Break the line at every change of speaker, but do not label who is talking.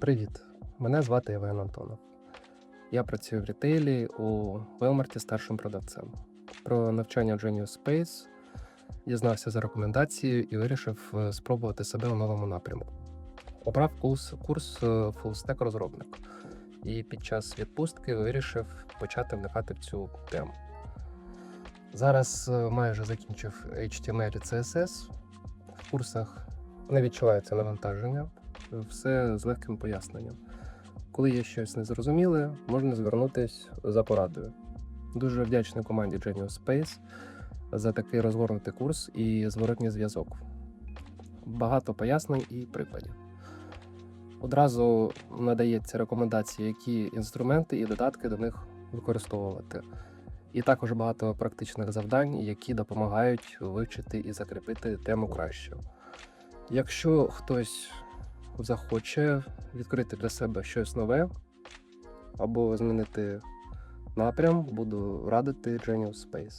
Привіт! Мене звати Євген Антонов. Я працюю в рітейлі у Велмарті старшим продавцем. Про навчання в Genius Space дізнався за рекомендацією і вирішив е, спробувати себе у новому напрямку. Обрав курс, курс е, Full Stack розробник і під час відпустки вирішив почати вникати в цю тему. Зараз е, майже закінчив HTML і CSS. В курсах не відчувається навантаження, все з легким поясненням. Коли є щось незрозуміле, можна звернутися за порадою. Дуже вдячний команді Genius Space за такий розгорнутий курс і зворотній зв'язок. Багато пояснень і прикладів. Одразу надається рекомендації, які інструменти і додатки до них використовувати. І також багато практичних завдань, які допомагають вивчити і закріпити тему краще. Якщо хтось захоче відкрити для себе щось нове або змінити напрям, буду радити Genius Space.